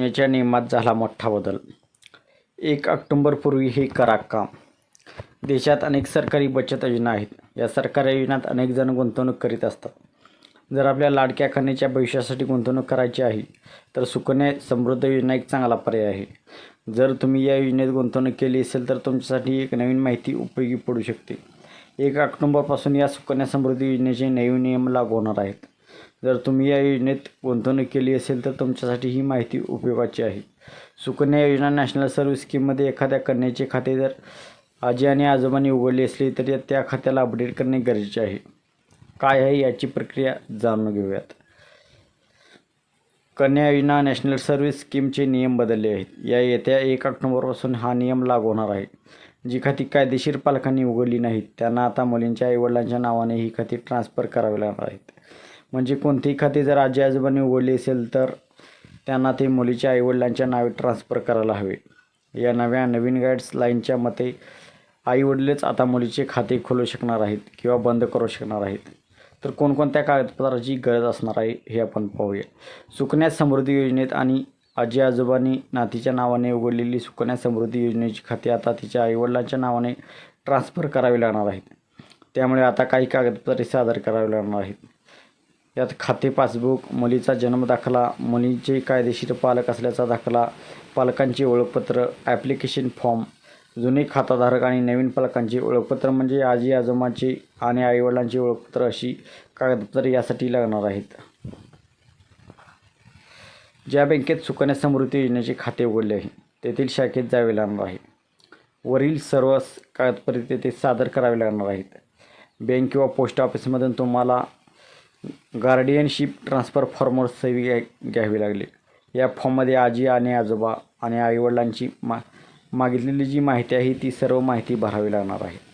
याच्या नियमात झाला मोठा बदल. एक ऑक्टोंबरपूर्वी हे करा काम देशात अनेक सरकारी बचत योजना आहेत. या सरकारी योजनात अनेक जण गुंतवणूक करीत असतात. जर आपल्या लाडक्या कन्येच्या भविष्यासाठी गुंतवणूक करायची आहे तर सुकन्या समृद्ध योजना एक चांगला पर्याय आहे. जर तुम्ही या योजनेत गुंतवणूक केली असेल तर तुमच्यासाठी एक नवीन माहिती उपयोगी पडू शकते. एक ऑक्टोंबरपासून या सुकन्या समृद्धी योजनेचे नवीन नियम लागू होणार आहेत. जर तुम्ही या योजनेत गुंतवणूक केली असेल तर तुमच्यासाठी ही माहिती उपयोगाची आहे. सुकन्या योजना नॅशनल सर्व्हिस स्कीममध्ये एखाद्या कन्याचे खाते जर आजी आणि आजोबांनी उघडले असले तरी त्या खात्याला अपडेट करणे गरजेचे आहे. काय आहे याची प्रक्रिया जाणून घेऊयात. कन्या योजना नॅशनल सर्व्हिस स्कीमचे नियम बदलले आहेत. या येत्या एक ऑक्टोबरपासून हा नियम लागू होणार आहे. जी खाती कायदेशीर पालकांनी उघडली नाहीत त्यांना आता मुलींच्या आईवडिलांच्या नावाने ही खाती ट्रान्सफर करावी लागणार आहेत. म्हणजे कोणतीही खाती जर आजी आजोबांनी उघडली असेल तर त्यांना ते मुलीच्या आईवडिलांच्या नावे ट्रान्सफर करायला हवे. या नव्या नवीन गाईड्स लाईनच्या मते आईवडीलच आता मुलीचे खाते खोलू शकणार आहेत किंवा बंद करू शकणार आहेत. तर कोणकोणत्या कागदपत्राची गरज असणार आहे हे आपण पाहूया. सुकन्या समृद्धी योजनेत आणि आजी आजोबांनी नातीच्या नावाने उघडलेली सुकन्या समृद्धी योजनेची खाती आता तिच्या आईवडिलांच्या नावाने ट्रान्सफर करावी लागणार आहेत. त्यामुळे आता काही कागदपत्रे सादर करावी लागणार आहेत. यात खाते पासबुक मुलीचा जन्म दाखला मुलीचे कायदेशीर पालक असल्याचा दाखला पालकांचे ओळखपत्र ॲप्लिकेशन फॉर्म जुने खाताधारक आणि नवीन पालकांचे ओळखपत्र म्हणजे आजी आजोबांची आणि आईवडिलांचे ओळखपत्र अशी कागदपत्रे यासाठी लागणार आहेत. ज्या बँकेत सुकन्या समृद्धी योजनेचे खाते उघडले आहे तेथील शाखेत जावे लागणार आहे. वरील सर्व कागदपत्रे तेथे सादर करावे लागणार आहेत. बँक किंवा पोस्ट ऑफिसमधून तुम्हाला गार्डियनशिप ट्रान्सफर फॉर्मवर सही घ्या घ्यावी लागली. या फॉर्ममध्ये आजी आणि आजोबा आणि आईवडिलांची मा मागितलेली जी माहिती आहे ती सर्व माहिती भरावी लागणार आहे.